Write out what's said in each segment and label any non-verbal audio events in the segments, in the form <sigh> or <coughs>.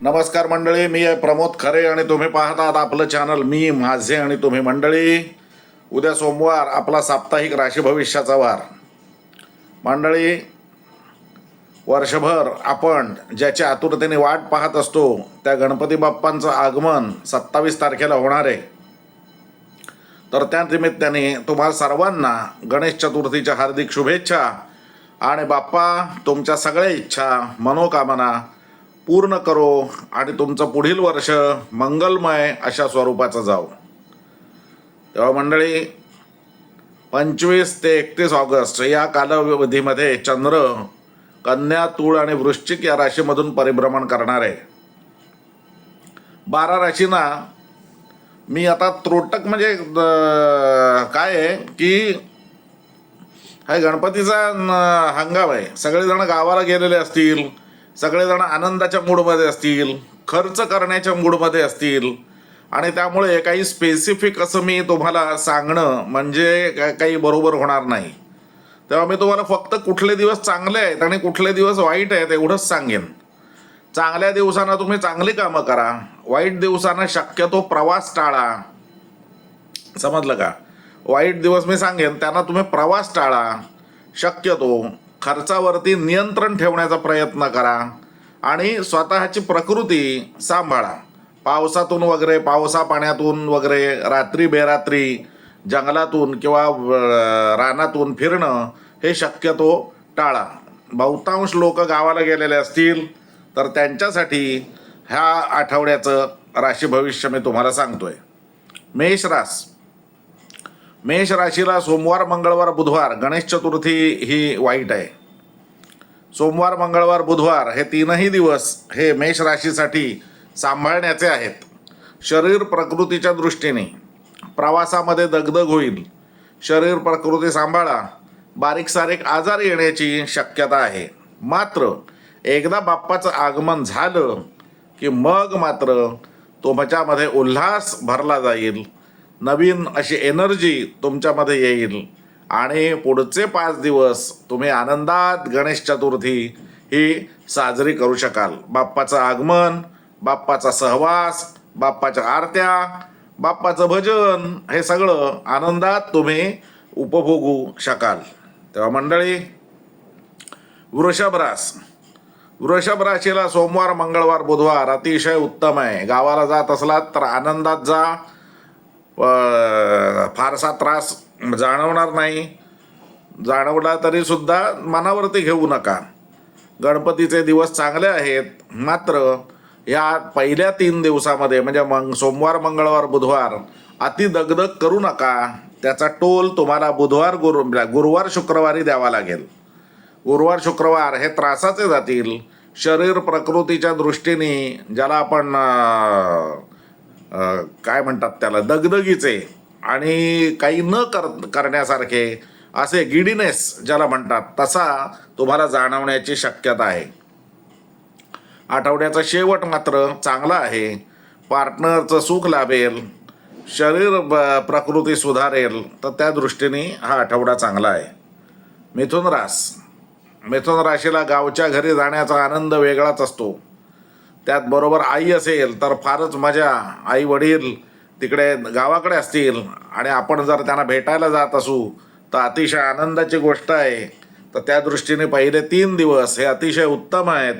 नमस्कार मंडळी मी आहे प्रमोद खरे आणि तुम्ही पाहत आहात आपलं चॅनल मी माझे आणि तुम्ही मंडळी. उद्या सोमवार आपला साप्ताहिक राशी भविष्याचा वार. मंडळी वर्षभर आपण ज्याच्या आतुरतेने वाट पाहत असतो त्या गणपती बाप्पांचं आगमन सत्तावीस तारखेला होणार आहे. तर त्या निमित्ताने तुम्हाला सर्वांना गणेश चतुर्थीच्या हार्दिक शुभेच्छा. आणि बाप्पा तुमच्या सगळ्या इच्छा मनोकामना पूर्ण करो आणि तुमचं पुढील वर्ष मंगलमय अशा स्वरूपाचं जावं. तेव्हा मंडळी पंचवीस ते एकतीस ऑगस्ट या कालावधीमध्ये चंद्र कन्या तूळ आणि वृश्चिक या राशीमधून परिभ्रमण करणार आहे. बारा राशींना मी आता त्रोटक म्हणजे काय आहे की हा गणपतीचा हंगाम आहे. सगळेजण गावाला गेलेले असतील सगळेजण आनंदाच्या मूडमध्ये असतील खर्च करण्याच्या मूडमध्ये असतील. आणि त्यामुळे काही स्पेसिफिक असं मी तुम्हाला सांगणं म्हणजे काही बरोबर होणार नाही. तेव्हा मी तुम्हाला फक्त कुठले दिवस चांगले आहेत आणि कुठले दिवस वाईट आहेत एवढंच सांगेन. चांगल्या दिवसांना तुम्ही चांगली कामं करा. वाईट दिवसांना शक्यतो प्रवास टाळा. समजलं का? वाईट दिवस मी सांगेन त्यांना तुम्ही प्रवास टाळा. शक्यतो. खर्चावरती नियंत्रण ठेवण्याचा प्रयत्न करा आणि स्वतःची प्रकृती सांभाळा. पावसातून वगैरे पावसा पाण्यातून वगैरे रात्री बेरात्री जंगलातून किंवा रानातून फिरणं हे शक्यतो टाळा. बहुतांश लोक गावाला गेलेले असतील तर त्यांच्यासाठी ह्या आठवड्याचं राशी भविष्य मी तुम्हाला सांगतोय. मेष रास. मेष राशीला सोमवार मंगळवार बुधवार गणेश चतुर्थी ही वाईट आहे. सोमवार मंगळवार बुधवार हे तीनही दिवस हे मेष राशीसाठी सांभाळण्याचे आहेत. शरीर प्रकृतीच्या दृष्टीने प्रवासामध्ये दगदग होईल. शरीर प्रकृती सांभाळा. बारीक सारीक आजार येण्याची शक्यता आहे. मात्र एकदा बाप्पाचं आगमन झालं की मग मात्र तुमच्यामध्ये उल्हास भरला जाईल. नवीन अशी एनर्जी तुमच्यामध्ये येईल. आणि पुढचे पाच दिवस तुम्ही आनंदात गणेश चतुर्थी ही साजरी करू शकाल. बाप्पाचं आगमन बाप्पाचा सहवास बाप्पाच्या आरत्या बाप्पाचं भजन हे सगळं आनंदात तुम्ही उपभोगू शकाल. तेव्हा मंडळी वृषभ रास वृषभ राशीला सोमवार मंगळवार बुधवार अतिशय उत्तम आहे. गावाला जात असलात तर आनंदात जा. फारसा त्रास जाणवणार नाही. जाणवला तरीसुद्धा मनावरती घेऊ नका. गणपतीचे दिवस चांगले आहेत. मात्र या पहिल्या तीन दिवसामध्ये म्हणजे मग सोमवार मंगळवार बुधवार अति दगदग करू नका. त्याचा टोल तुम्हाला बुधवार गुरु म्हणजे गुरुवार शुक्रवारी द्यावा लागेल. गुरुवार शुक्रवार हे त्रासाचे जातील. शरीर प्रकृतीच्या दृष्टीने ज्याला आपण काय म्हणतात त्याला दगदगीचे आणि काही न कर करण्यासारखे असे गिडीनेस ज्याला म्हणतात तसा तुम्हाला जाणवण्याची शक्यता आहे. आठवड्याचा शेवट मात्र चांगला आहे. पार्टनरचं सुख लाभेल शरीर ब- प्रकृती सुधारेल तर त्या दृष्टीने हा आठवडा चांगला आहे. मिथुन रास. मिथुन राशीला गावच्या घरी जाण्याचा आनंद वेगळाच असतो. त्यात बरोबर आई असेल तर फारच मजा. आई वडील तिकडे गावाकडे असतील. आणि आपण जर त्यांना भेटायला जात असू तर अतिशय आनंदाची गोष्ट आहे. तर त्या दृष्टीने पहिले तीन दिवस हे अतिशय उत्तम आहेत.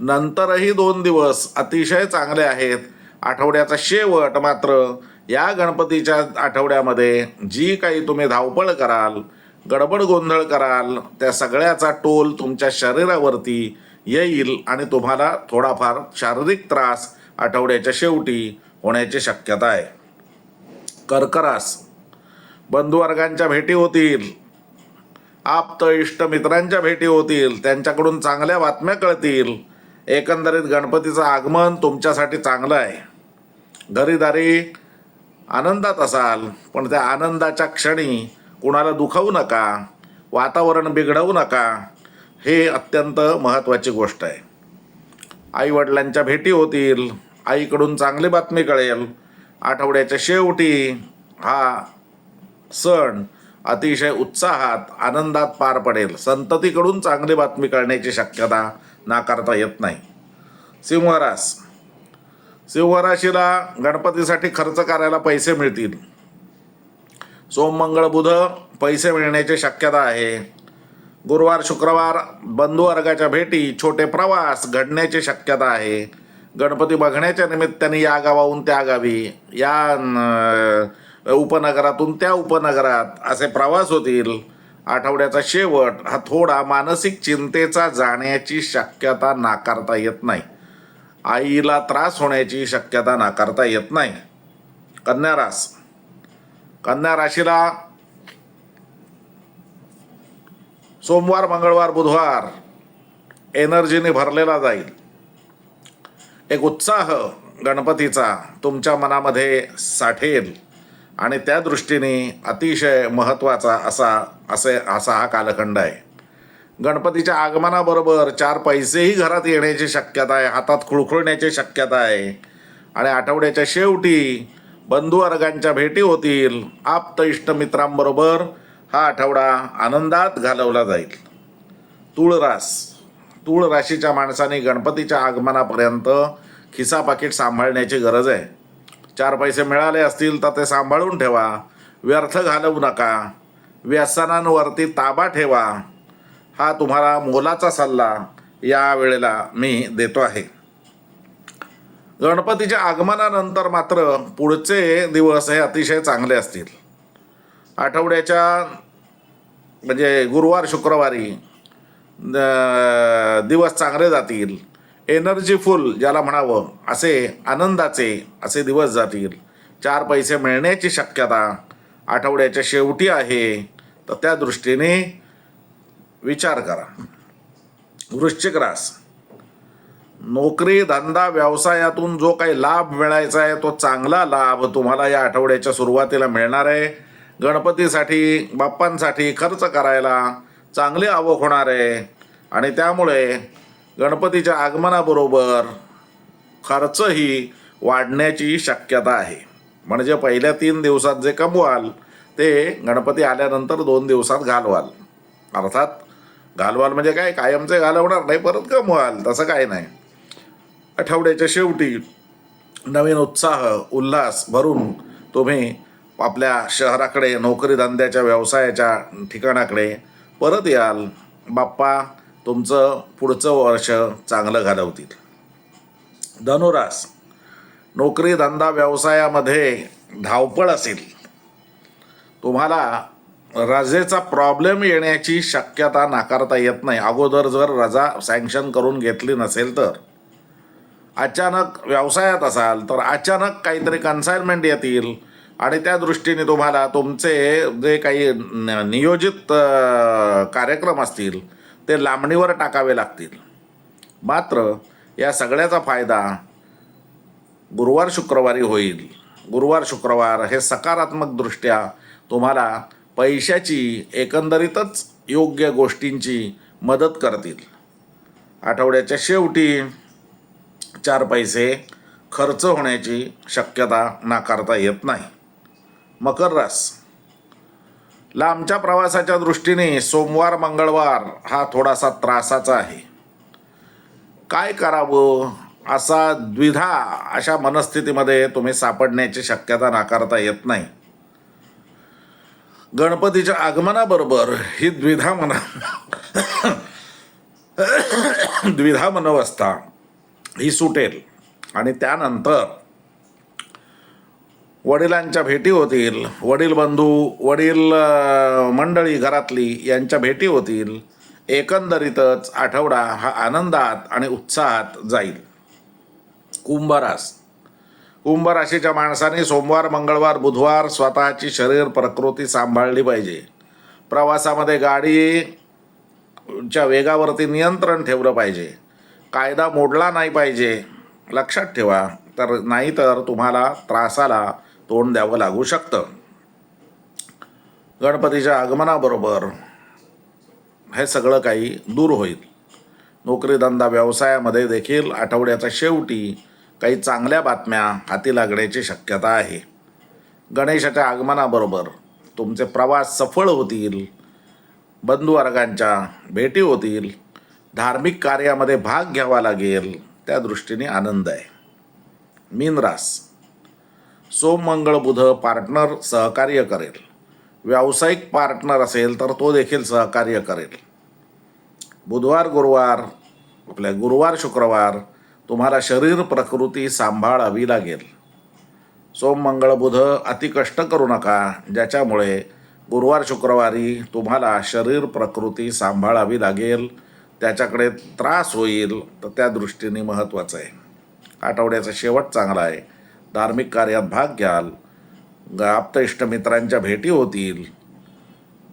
नंतरही दोन दिवस अतिशय चांगले आहेत. आठवड्याचा शेवट मात्र या गणपतीच्या आठवड्यामध्ये जी काही तुम्ही धावपळ कराल गडबड गोंधळ कराल त्या सगळ्याचा टोल तुमच्या शरीरावरती येईल आणि तुम्हाला थोडाफार शारीरिक त्रास आठवड्याच्या शेवटी होण्याची शक्यता आहे. कर्करास बंधुवर्गांच्या भेटी होतील. आप्त इष्ट मित्रांच्या भेटी होतील. त्यांच्याकडून चांगल्या बातम्या कळतील. एकंदरीत गणपतीचं आगमन तुमच्यासाठी चांगलं आहे. घरीदारी आनंदात असाल पण त्या आनंदाच्या क्षणी कुणाला दुखावू नका वातावरण बिघडवू नका. हे अत्यंत महत्त्वाची गोष्ट आहे. आईवडिलांच्या भेटी होतील आईकडून चांगली बातमी कळेल आठवड्याच्या शेवटी हा सण अतिशय उत्साहात आनंदात पार पडेल. संततीकडून चांगली बातमी कळण्याची शक्यता नाकारता येत नाही. सिंहरास सिंहराशीला गणपतीसाठी खर्च करायला पैसे मिळतील. सोम मंगळ बुध पैसे मिळण्याची शक्यता आहे. गुरुवार शुक्रवार बंधुवर्गाच्या भेटी छोटे प्रवास घडण्याची शक्यता आहे. गणपती बघण्याच्या निमित्ताने या गावाहून त्या गावी या उपनगरातून त्या उपनगरात असे प्रवास होतील. आठवड्याचा शेवट हा थोडा मानसिक चिंतेचा जाण्याची शक्यता नाकारता येत नाही. आईला त्रास होण्याची शक्यता नाकारता येत नाही. कन्या रास. कन्या राशीला सोमवार मंगळवार बुधवार एनर्जीने भरलेला जाईल. एक उत्साह गणपतीचा तुमच्या मनामध्ये साठेल आणि त्या दृष्टीने अतिशय महत्त्वाचा असा असे असा हा कालखंड आहे. गणपतीच्या आगमनाबरोबर चार पैसेही घरात येण्याची शक्यता आहे हातात खुळखुळण्याची शक्यता आहे आणि आठवड्याच्या शेवटी बंधुवर्गांच्या भेटी होतील. आप्त इष्टमित्रांबरोबर हा आठवडा आनंदात घालवला जाईल. तुळरास तूळ राशीच्या माणसाने गणपतीच्या आगमनापर्यंत खिसा पाकिट सांभाळण्याची गरज आहे. चार पैसे मिळाले असतील तर ते सांभाळून ठेवा. व्यर्थ घालवू नका. व्यसनांवरती ताबा ठेवा. हा तुम्हाला मोलाचा सल्ला या वेळेला मी देतो आहे. गणपतीच्या आगमनानंतर मात्र पुढचे दिवस हे अतिशय चांगले असतील. आठवड्याच्या म्हणजे गुरुवार शुक्रवारी दिवस चांगले जातील. एनर्जीफुल ज्याला म्हणावं असे आनंदाचे असे दिवस जातील. चार पैसे मिळण्याची शक्यता आठवड्याच्या शेवटी आहे. तर त्या दृष्टीने विचार करा. वृश्चिक रास. नोकरी धंदा व्यवसायातून जो काही लाभ मिळायचा आहे तो चांगला लाभ तुम्हाला या आठवड्याच्या सुरुवातीला मिळणार आहे. गणपतीसाठी बाप्पांसाठी खर्च करायला चांगली आवक होणार आहे. आणि त्यामुळे गणपतीच्या आगमनाबरोबर खर्चही वाढण्याची शक्यता आहे. म्हणजे पहिल्या तीन दिवसात जे कमवाल ते गणपती आल्यानंतर दोन दिवसात घालवाल. अर्थात घालवाल म्हणजे काय? कायमचे घालवणार नाही परत कमवाल. तसं काय नाही. आठवड्याच्या शेवटी नवीन उत्साह उल्हास भरून तुम्ही आपल्या शहराकडे नोकरी धंद्याच्या व्यवसायाच्या ठिकाणाकडे परत याल. बाप्पा तुमचं पुढचं वर्ष चांगलं घालवतील. धनुरास नोकरी धंदा व्यवसायामध्ये धावपळ असेल. तुम्हाला रजेचा प्रॉब्लेम येण्याची शक्यता नाकारता येत नाही. अगोदर जर रजा सँक्शन करून घेतली नसेल तर. अचानक व्यवसायात असाल तर अचानक काहीतरी कन्साइनमेंट येतील. आणि त्या दृष्टीने तुम्हाला तुमचे जे काही न- नियोजित कार्यक्रम असतील ते लांबणीवर टाकावे लागतील. मात्र या सगळ्याचा फायदा गुरुवार शुक्रवारी होईल. गुरुवार शुक्रवार हे सकारात्मकदृष्ट्या तुम्हाला पैशाची एकंदरीतच योग्य गोष्टींची मदत करतील. आठवड्याच्या शेवटी चार पैसे खर्च होण्याची शक्यता नाकारता येत नाही. मकर रास. लांबच्या प्रवासाच्या दृष्टीने सोमवार मंगळवार हा थोडासा त्रासाचा आहे. काय करावं? असा द्विधा अशा मनस्थितीमध्ये तुम्ही सापडण्याची शक्यता नाकारता येत नाही. गणपतीच्या आगमनाबरोबर ही द्विधा मना <coughs> द्विधा मनोवस्था ही सुटेल. आणि त्यानंतर वडिलांच्या भेटी होतील. वडील बंधू वडील मंडळी घरातली यांच्या भेटी होतील. एकंदरीतच आठवडा हा आनंदात आणि उत्साहात जाईल. कुंभरास कुंभ राशीच्या माणसाने सोमवार मंगळवार बुधवार स्वतःची शरीर प्रकृती सांभाळली पाहिजे. प्रवासामध्ये गाडीच्या वेगावरती नियंत्रण ठेवलं पाहिजे. कायदा मोडला नाही पाहिजे. लक्षात ठेवा. तर नाहीतर तुम्हाला त्रासाला तोंड द्यावं लागू शकतं. गणपतीच्या आगमनाबरोबर हे सगळं काही दूर होईल. नोकरीधंदा व्यवसायामध्ये देखील आठवड्याच्या शेवटी काही चांगल्या बातम्या हाती लागण्याची शक्यता आहे. गणेशाच्या आगमनाबरोबर तुमचे प्रवास सफळ होतील. बंधुवर्गांच्या भेटी होतील. धार्मिक कार्यामध्ये भाग घ्यावा लागेल. त्या दृष्टीने आनंद आहे. मीन रास सोम मंगळ बुध पार्टनर सहकार्य करेल. व्यावसायिक पार्टनर असेल तर तो देखील सहकार्य करेल. बुधवार गुरुवार आपल्या गुरुवार शुक्रवार तुम्हाला शरीर प्रकृती सांभाळावी लागेल. सोम मंगळ बुध अति कष्ट करू नका ज्याच्यामुळे गुरुवार शुक्रवारी तुम्हाला शरीर प्रकृती सांभाळावी लागेल. त्याच्याकडे त्रास होईल तर त्या दृष्टीने महत्त्वाचं आहे. आठवड्याचा शेवट चांगला आहे. धार्मिक कार्यात भाग घ्याल ग- आप्त मित्रांच्या भेटी होतील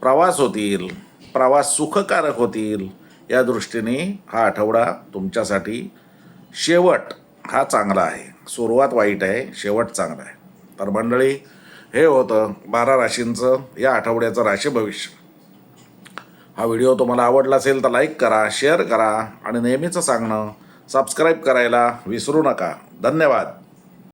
प्रवास होतील प्रवास सुखकारक होतील या दृष्टीने हा आठवडा तुमच्यासाठी शेवट हा चांगला आहे. सुरुवात वाईट आहे शेवट चांगला आहे. तर मंडळी हे होतं बारा राशींचं या आठवड्याचं राशी भविष्य. हा व्हिडिओ तुम्हाला आवडला असेल तर लाईक करा शेअर करा आणि नेहमीचं सांगणं सबस्क्राईब करायला विसरू नका. धन्यवाद.